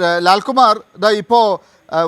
ലാൽകുമാർ ഇതാ ഇപ്പോൾ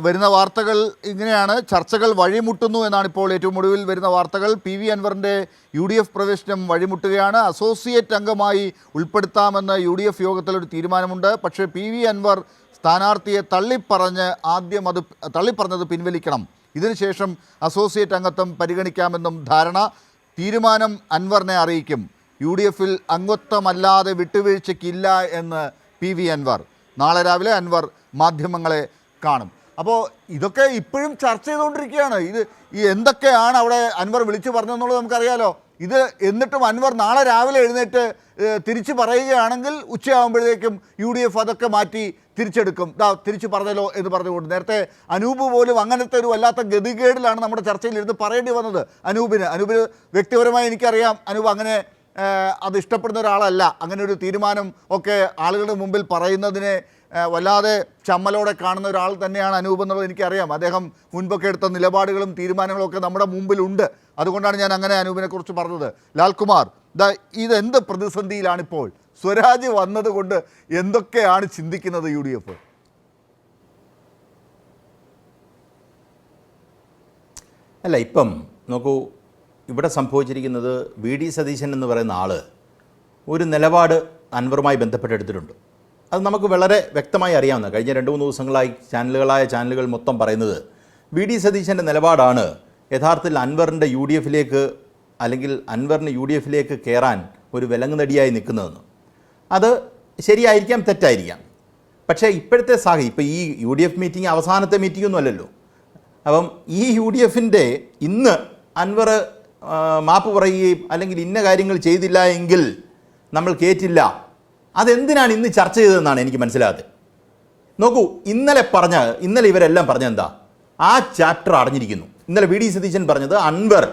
വരുന്ന വാർത്തകൾ ഇങ്ങനെയാണ്. ചർച്ചകൾ വഴിമുട്ടുന്നു എന്നാണ് ഇപ്പോൾ ഏറ്റവും ഒടുവിൽ വരുന്ന വാർത്തകൾ. പി വി അൻവറിന്റെ യു ഡി എഫ് പ്രവേശനം വഴിമുട്ടുകയാണ്. അസോസിയേറ്റ് അംഗമായി ഉൾപ്പെടുത്താമെന്ന് യു ഡി എഫ് യോഗത്തിൽ ഒരു തീരുമാനമുണ്ട്. പക്ഷേ പി വി അൻവർ സ്ഥാനാർത്ഥിയെ തള്ളിപ്പറഞ്ഞ് ആദ്യം അത് തള്ളിപ്പറഞ്ഞത് പിൻവലിക്കണം. ഇതിനുശേഷം അസോസിയേറ്റ് അംഗത്വം പരിഗണിക്കാമെന്നും ധാരണ. തീരുമാനം അൻവറിനെ അറിയിക്കും. യു ഡി എഫിൽ അംഗത്വമല്ലാതെ വിട്ടുവീഴ്ചയ്ക്കില്ല എന്ന് പി വി അൻവർ. നാളെ രാവിലെ അൻവർ മാധ്യമങ്ങളെ കാണും. അപ്പോൾ ഇതൊക്കെ ഇപ്പോഴും ചർച്ച ചെയ്തുകൊണ്ടിരിക്കുകയാണ്. ഇത് ഈ എന്തൊക്കെയാണ് അവിടെ അൻവർ വിളിച്ചു പറഞ്ഞതെന്നുള്ളത് നമുക്കറിയാലോ. ഇത് എന്നിട്ടും അൻവർ നാളെ രാവിലെ എഴുന്നേറ്റ് തിരിച്ചു പറയുകയാണെങ്കിൽ ഉച്ചയാകുമ്പോഴേക്കും യു ഡി എഫ് അതൊക്കെ മാറ്റി തിരിച്ചെടുക്കും. ദാ തിരിച്ചു പറഞ്ഞല്ലോ എന്ന് പറഞ്ഞുകൊണ്ട്. നേരത്തെ അനൂപ് പോലും അങ്ങനത്തെ ഒരു വല്ലാത്ത ഗതികേടിലാണ് നമ്മുടെ ചർച്ചയിൽ ഇരുന്ന് പറയേണ്ടി വന്നത് അനൂപിന്. അനൂപിന് വ്യക്തിപരമായി എനിക്കറിയാം. അനൂപ് അങ്ങനെ അത് ഇഷ്ടപ്പെടുന്ന ഒരാളല്ല. അങ്ങനെ ഒരു തീരുമാനം ഒക്കെ ആളുകളുടെ മുമ്പിൽ പറയുന്നതിനെ വല്ലാതെ ചമ്മലോടെ കാണുന്ന ഒരാൾ തന്നെയാണ് അനൂപ് എന്നുള്ളത് എനിക്കറിയാം. അദ്ദേഹം മുൻപൊക്കെ എടുത്ത നിലപാടുകളും തീരുമാനങ്ങളും ഒക്കെ നമ്മുടെ മുമ്പിലുണ്ട് അതുകൊണ്ടാണ് ഞാൻ അങ്ങനെ അനൂപിനെ കുറിച്ച് പറഞ്ഞത്. ലാൽകുമാർ ദ ഇതെന്ത് പ്രതിസന്ധിയിലാണിപ്പോൾ? സ്വരാജ് വന്നതുകൊണ്ട് എന്തൊക്കെയാണ് ചിന്തിക്കുന്നത് യു ഡി എഫ്? അല്ല ഇപ്പം നോക്കൂ ഇവിടെ സംഭവിച്ചിരിക്കുന്നത് വി ഡി സതീശൻ എന്ന് പറയുന്ന ആൾ ഒരു നിലപാട് അൻവറുമായി ബന്ധപ്പെട്ടെടുത്തിട്ടുണ്ട്. അത് നമുക്ക് വളരെ വ്യക്തമായി അറിയാവുന്ന കഴിഞ്ഞ രണ്ട് മൂന്ന് ദിവസങ്ങളായി ചാനലുകളായ ചാനലുകൾ മൊത്തം പറയുന്നത് വി ഡി സതീശന്റെ നിലപാടാണ് യഥാർത്ഥത്തിൽ അൻവറിന്റെ യു ഡി എഫിലേക്ക് അല്ലെങ്കിൽ അൻവറിന് യു ഡി എഫിലേക്ക് കയറാൻ ഒരു വിലങ്ങുനടിയായി നിൽക്കുന്നതെന്ന്. അത് ശരിയായിരിക്കാം തെറ്റായിരിക്കാം. പക്ഷേ ഇപ്പോഴത്തെ സാഹചര്യം ഇപ്പോൾ ഈ യു ഡി എഫ് മീറ്റിംഗ് അവസാനത്തെ മീറ്റിംഗ് ഒന്നും അല്ലല്ലോ. അപ്പം ഈ യു ഡി എഫിന്റെ ഇന്ന് അൻവർ മാപ്പ് പറയുകയും അല്ലെങ്കിൽ ഇന്ന കാര്യങ്ങൾ ചെയ്തില്ല എങ്കിൽ നമ്മൾ കേറ്റില്ല. അതെന്തിനാണ് ഇന്ന് ചർച്ച ചെയ്തതെന്നാണ് എനിക്ക് മനസ്സിലാകാത്തത് നോക്കൂ ഇന്നലെ പറഞ്ഞ ഇന്നലെ ഇവരെല്ലാം പറഞ്ഞ എന്താ? ആ ചാപ്റ്റർ അടഞ്ഞിരിക്കുന്നു ഇന്നലെ വി ഡി സതീശൻ പറഞ്ഞത് അൻവർ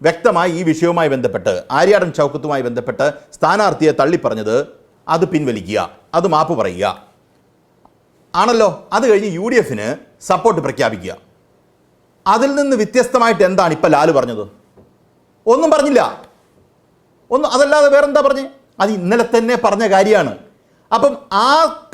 വ്യക്തമായി ഈ വിഷയവുമായി ബന്ധപ്പെട്ട് ആര്യാടൻ ചൗക്കത്തുമായി ബന്ധപ്പെട്ട് സ്ഥാനാർത്ഥിയെ തള്ളി തള്ളിപ്പറഞ്ഞത് അത് പിൻവലിക്കുക അത് മാപ്പ് പറയുക. ആണല്ലോ? അത് കഴിഞ്ഞ് യു ഡി എഫിന് സപ്പോർട്ട് പ്രഖ്യാപിക്കുക. അതിൽ നിന്ന് വ്യത്യസ്തമായിട്ട് എന്താണ് ഇപ്പം ലാൽ പറഞ്ഞത്? ഒന്നും പറഞ്ഞില്ല. ഒന്നും അതല്ലാതെ വേറെന്താ പറഞ്ഞേ? അത് ഇന്നലെ തന്നെ പറഞ്ഞ കാര്യമാണ്. അപ്പം ആ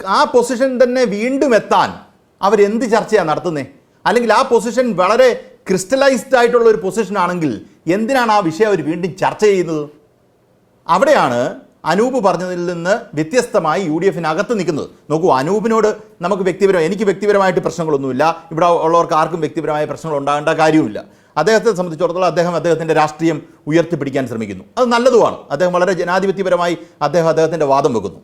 ആ പൊസിഷൻ തന്നെ വീണ്ടും എത്താൻ അവരെന്ത് ചർച്ചയാണ് നടത്തുന്നത് അല്ലെങ്കിൽ ആ പൊസിഷൻ വളരെ ക്രിസ്റ്റലൈസ്ഡ് ആയിട്ടുള്ള ഒരു പൊസിഷൻ ആണെങ്കിൽ എന്തിനാണ് ആ വിഷയം അവർ വീണ്ടും ചർച്ച ചെയ്യുന്നത്? അവിടെയാണ് അനൂപ് പറഞ്ഞതിൽ നിന്ന് വ്യത്യസ്തമായി യു ഡി എഫിനകത്ത് നിൽക്കുന്നത്. നോക്കൂ അനൂപിനോട് നമുക്ക് വ്യക്തിപരം എനിക്ക് വ്യക്തിപരമായിട്ട് പ്രശ്നങ്ങളൊന്നുമില്ല. ഇവിടെ ഉള്ളവർക്ക് ആർക്കും വ്യക്തിപരമായ പ്രശ്നങ്ങൾ ഉണ്ടാകേണ്ട കാര്യവുമില്ല. അദ്ദേഹത്തെ സംബന്ധിച്ചിടത്തോളം അദ്ദേഹം അദ്ദേഹത്തിന്റെ രാഷ്ട്രീയം ഉയർത്തിപ്പിടിക്കാൻ ശ്രമിക്കുന്നു. അത് നല്ലതുമാണ്. അദ്ദേഹം വളരെ ജനാധിപത്യപരമായി അദ്ദേഹം അദ്ദേഹത്തിന്റെ വാദം വെക്കുന്നു.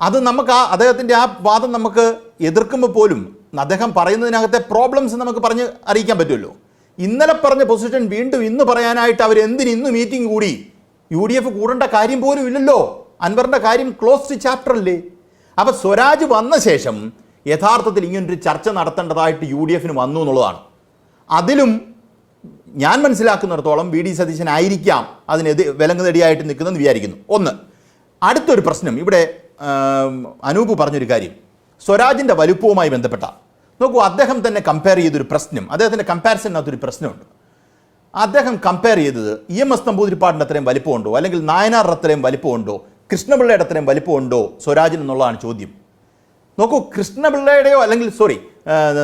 അത് നമുക്ക് ആ അദ്ദേഹത്തിന്റെ ആ വാദം നമുക്ക് എതിർക്കുമ്പോൾ പോലും അദ്ദേഹം പറയുന്നതിനകത്തെ പ്രോബ്ലംസ് നമുക്ക് പറഞ്ഞ് അറിയിക്കാൻ പറ്റുമല്ലോ. ഇന്നലെ പറഞ്ഞ പൊസിഷൻ വീണ്ടും ഇന്ന് പറയാനായിട്ട് അവർ എന്തിന് ഇന്ന് മീറ്റിംഗ് കൂടി? യു ഡി എഫ് കൂടേണ്ട കാര്യം പോലും ഇല്ലല്ലോ. അൻവറിന്റെ കാര്യം ക്ലോസ്ഡ് ചാപ്റ്റർ അല്ലേ? അപ്പോൾ സ്വരാജ് വന്ന ശേഷം യഥാർത്ഥത്തിൽ ഇങ്ങനൊരു ചർച്ച നടത്തേണ്ടതായിട്ട് യു ഡി എഫിന് വന്നു എന്നുള്ളതാണ്. അതിലും ഞാൻ മനസ്സിലാക്കുന്നിടത്തോളം വി ഡി സതീശൻ ആയിരിക്കാം അതിനെതി വിലങ്ങുതടിയായിട്ട് നിൽക്കുന്നതെന്ന് വിചാരിക്കുന്നു. ഒന്ന് അടുത്തൊരു പ്രശ്നം. ഇവിടെ അനൂപ് പറഞ്ഞൊരു കാര്യം. സ്വരാജിന്റെ വലുപ്പവുമായി ബന്ധപ്പെട്ട. നോക്കൂ അദ്ദേഹം തന്നെ കമ്പയർ ചെയ്തൊരു പ്രശ്നം. അദ്ദേഹത്തിന്റെ കമ്പാരിസനകത്തൊരു പ്രശ്നമുണ്ട്. അദ്ദേഹം കമ്പയർ ചെയ്തത് ഇ എം എസ് നമ്പൂതിരിപ്പാടിന്റെ അത്രയും വലിപ്പമുണ്ടോ? അല്ലെങ്കിൽ നായനാറിന്റെ അത്രയും വലിപ്പമുണ്ടോ? കൃഷ്ണപിള്ളയുടെ അത്രയും വലിപ്പമുണ്ടോ? സ്വരാജിന് എന്നുള്ളതാണ് ചോദ്യം. നോക്കൂ കൃഷ്ണപിള്ളയുടെയോ അല്ലെങ്കിൽ സോറി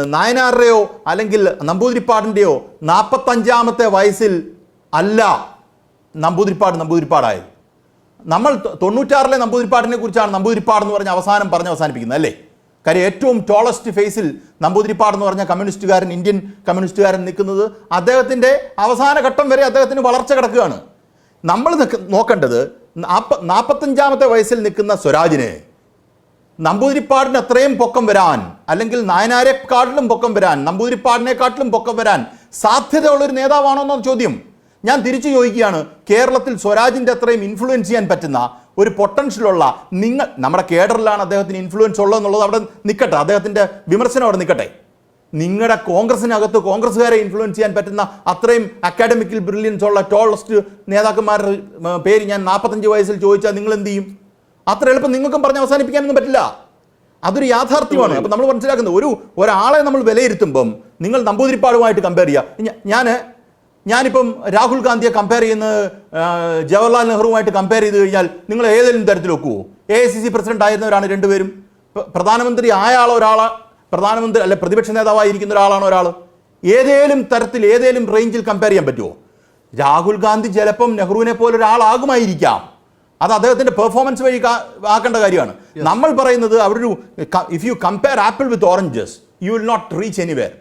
നായനാറുടെയോ അല്ലെങ്കിൽ നമ്പൂതിരിപ്പാടിന്റെയോ നാൽപ്പത്തഞ്ചാമത്തെ വയസ്സിൽ അല്ല നമ്പൂതിരിപ്പാട് നമ്പൂതിരിപ്പാടായത്. നമ്മൾ തൊണ്ണൂറ്റാറിലെ നമ്പൂതിരിപ്പാടിനെ കുറിച്ചാണ് നമ്പൂതിരിപ്പാട് എന്ന് പറഞ്ഞ് അവസാനം പറഞ്ഞ് അവസാനിപ്പിക്കുന്നത് അല്ലേ? കാര്യം ഏറ്റവും ടോളസ്റ്റ് ഫേസിൽ നമ്പൂതിരിപ്പാട് എന്ന് പറഞ്ഞ കമ്മ്യൂണിസ്റ്റുകാരൻ ഇന്ത്യൻ കമ്മ്യൂണിസ്റ്റുകാരൻ നിൽക്കുന്നത് അദ്ദേഹത്തിന്റെ അവസാന ഘട്ടം വരെ അദ്ദേഹത്തിന് വളർച്ച കിടക്കുകയാണ്. നമ്മൾ നിക്ക- നോക്കേണ്ടത് നാൽപ്പ നാൽപ്പത്തഞ്ചാമത്തെ വയസ്സിൽ നിൽക്കുന്ന സ്വരാജിന് നമ്പൂതിരിപ്പാടിന് അത്രയും പൊക്കം വരാൻ അല്ലെങ്കിൽ നായനാരെക്കാട്ടിലും പൊക്കം വരാൻ നമ്പൂതിരിപ്പാടിനെക്കാട്ടിലും പൊക്കം വരാൻ സാധ്യതയുള്ളൊരു നേതാവാണോ എന്ന ചോദ്യം. ഞാൻ തിരിച്ചു ചോദിക്കുകയാണ് കേരളത്തിൽ സ്വരാജിന്റെ അത്രയും ഇൻഫ്ലുവൻസ് ചെയ്യാൻ പറ്റുന്ന ഒരു പൊട്ടൻഷ്യലുള്ള നിങ്ങൾ നമ്മുടെ കേഡറിലാണ് അദ്ദേഹത്തിന് ഇൻഫ്ലുവൻസ് ഉള്ളതെന്നുള്ളത് അവിടെ നിൽക്കട്ടെ അദ്ദേഹത്തിന്റെ വിമർശനം അവിടെ നിൽക്കട്ടെ നിങ്ങളുടെ കോൺഗ്രസിനകത്ത് കോൺഗ്രസ്സുകാരെ ഇൻഫ്ലുവൻസ് ചെയ്യാൻ പറ്റുന്ന അത്രയും അക്കാഡമിക്കൽ ബ്രില്യൻസ് ഉള്ള ടോളസ്റ്റ് നേതാക്കന്മാരുടെ പേര് ഞാൻ നാൽപ്പത്തഞ്ച് വയസ്സിൽ ചോദിച്ചാൽ നിങ്ങൾ എന്ത് ചെയ്യും? അത്ര എളുപ്പം നിങ്ങൾക്കും പറഞ്ഞ് അവസാനിപ്പിക്കാനൊന്നും പറ്റില്ല. അതൊരു യാഥാർത്ഥ്യമാണ്. അപ്പം നമ്മൾ മനസ്സിലാക്കുന്നത് ഒരു ഒരാളെ നമ്മൾ വിലയിരുത്തുമ്പം നിങ്ങൾ നമ്പൂതിരിപ്പാടുമായിട്ട് കമ്പയർ ചെയ്യുക ഞാൻ ഞാനിപ്പം രാഹുൽ ഗാന്ധിയെ കമ്പയർ ചെയ്യുന്നത് ജവഹർലാൽ നെഹ്റുവുമായിട്ട് കമ്പയർ ചെയ്ത് കഴിഞ്ഞാൽ നിങ്ങൾ ഏതെങ്കിലും തരത്തിൽ വെക്കുമോ A I C C president ആയിരുന്നവരാണ് രണ്ടുപേരും. പ്രധാനമന്ത്രി ആയ ആൾ ഒരാൾ പ്രധാനമന്ത്രി അല്ലെ പ്രതിപക്ഷ നേതാവായിരിക്കുന്ന ഒരാളാണ് ഒരാൾ ഏതേലും തരത്തിൽ ഏതേലും റേഞ്ചിൽ കമ്പയർ ചെയ്യാൻ പറ്റുമോ രാഹുൽ ഗാന്ധി ചിലപ്പം നെഹ്റുവിനെ പോലെ ഒരാളാകുമായിരിക്കാം. അത് അദ്ദേഹത്തിന്റെ പെർഫോമൻസ് വഴി ആക്കേണ്ട കാര്യമാണ്. നമ്മൾ പറയുന്നത് അവിടെ ഒരു if you compare apple with oranges you will not reach anywhere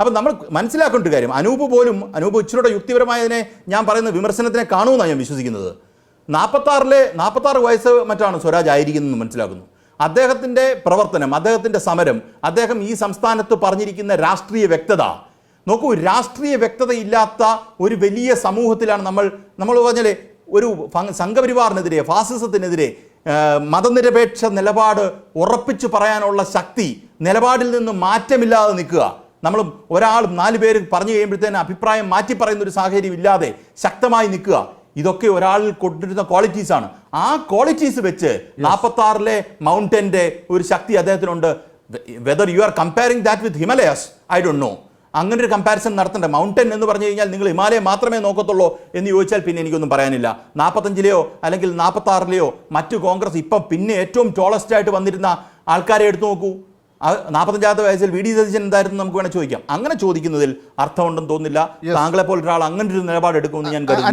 അപ്പം നമ്മൾ മനസ്സിലാക്കേണ്ട ഒരു കാര്യം. അനൂപ് പോലും അനൂപ് ഇച്ചിരൂടെ യുക്തിപരമായതിനെ ഞാൻ പറയുന്ന വിമർശനത്തിനെ കാണുമെന്നാണ് ഞാൻ വിശ്വസിക്കുന്നത്. നാൽപ്പത്താറിലെ നാൽപ്പത്താറ് വയസ്സ് മറ്റാണ് സ്വരാജ് ആയിരിക്കുന്നതെന്ന് മനസ്സിലാക്കുന്നു. അദ്ദേഹത്തിന്റെ പ്രവർത്തനം അദ്ദേഹത്തിന്റെ സമരം അദ്ദേഹം ഈ സംസ്ഥാനത്ത് പറഞ്ഞിരിക്കുന്ന രാഷ്ട്രീയ വ്യക്തത. നോക്കൂ രാഷ്ട്രീയ വ്യക്തതയില്ലാത്ത ഒരു വലിയ സമൂഹത്തിലാണ് നമ്മൾ നമ്മൾ പറഞ്ഞാലേ ഒരു സംഘപരിവാറിനെതിരെ ഫാസിസത്തിനെതിരെ മതനിരപേക്ഷ നിലപാട് ഉറപ്പിച്ചു പറയാനുള്ള ശക്തി നിലപാടിൽ നിന്ന് മാറ്റമില്ലാതെ നിൽക്കുക. നമ്മൾ ഒരാൾ നാല് പേര് പറഞ്ഞു കഴിയുമ്പോഴത്തേന് അഭിപ്രായം മാറ്റി പറയുന്ന ഒരു സാഹചര്യം ഇല്ലാതെ ശക്തമായി നിൽക്കുക. ഇതൊക്കെ ഒരാളിൽ കൊണ്ടിരുന്ന ക്വാളിറ്റീസ് ആണ്. ആ ക്വാളിറ്റീസ് വെച്ച് നാൽപ്പത്തി ആറിലെ മൗണ്ടന്റെ ഒരു ശക്തി അദ്ദേഹത്തിനുണ്ട്. Whether you are comparing that with Himalayas I don't know അങ്ങനെ ഒരു കമ്പാരിസൺ നടത്തണ്ട. മൗണ്ടൻ എന്ന് പറഞ്ഞു കഴിഞ്ഞാൽ നിങ്ങൾ ഹിമാലയം മാത്രമേ നോക്കത്തുള്ളൂ എന്ന് ചോദിച്ചാൽ പിന്നെ എനിക്കൊന്നും പറയാനില്ല. നാൽപ്പത്തഞ്ചിലെയോ അല്ലെങ്കിൽ നാൽപ്പത്താറിലെയോ മറ്റ് കോൺഗ്രസ് ഇപ്പം പിന്നെ ഏറ്റവും ടോളസ്റ്റ് ആയിട്ട് വന്നിരുന്ന ആൾക്കാരെ എടുത്തു നോക്കൂ. നാൽപ്പത്തഞ്ചാമത്തെ വയസ്സിൽ വി ഡി സതീശൻ എന്തായിരുന്നു നമുക്ക് വേണേൽ ചോദിക്കാം. അങ്ങനെ ചോദിക്കുന്നതിൽ അർത്ഥമുണ്ടെന്ന് തോന്നുന്നില്ല. താങ്കളെ പോലെ ഒരാൾ അങ്ങനെ ഒരു നിലപാട് എടുക്കുമെന്ന് ഞാൻ കരുതുന്നു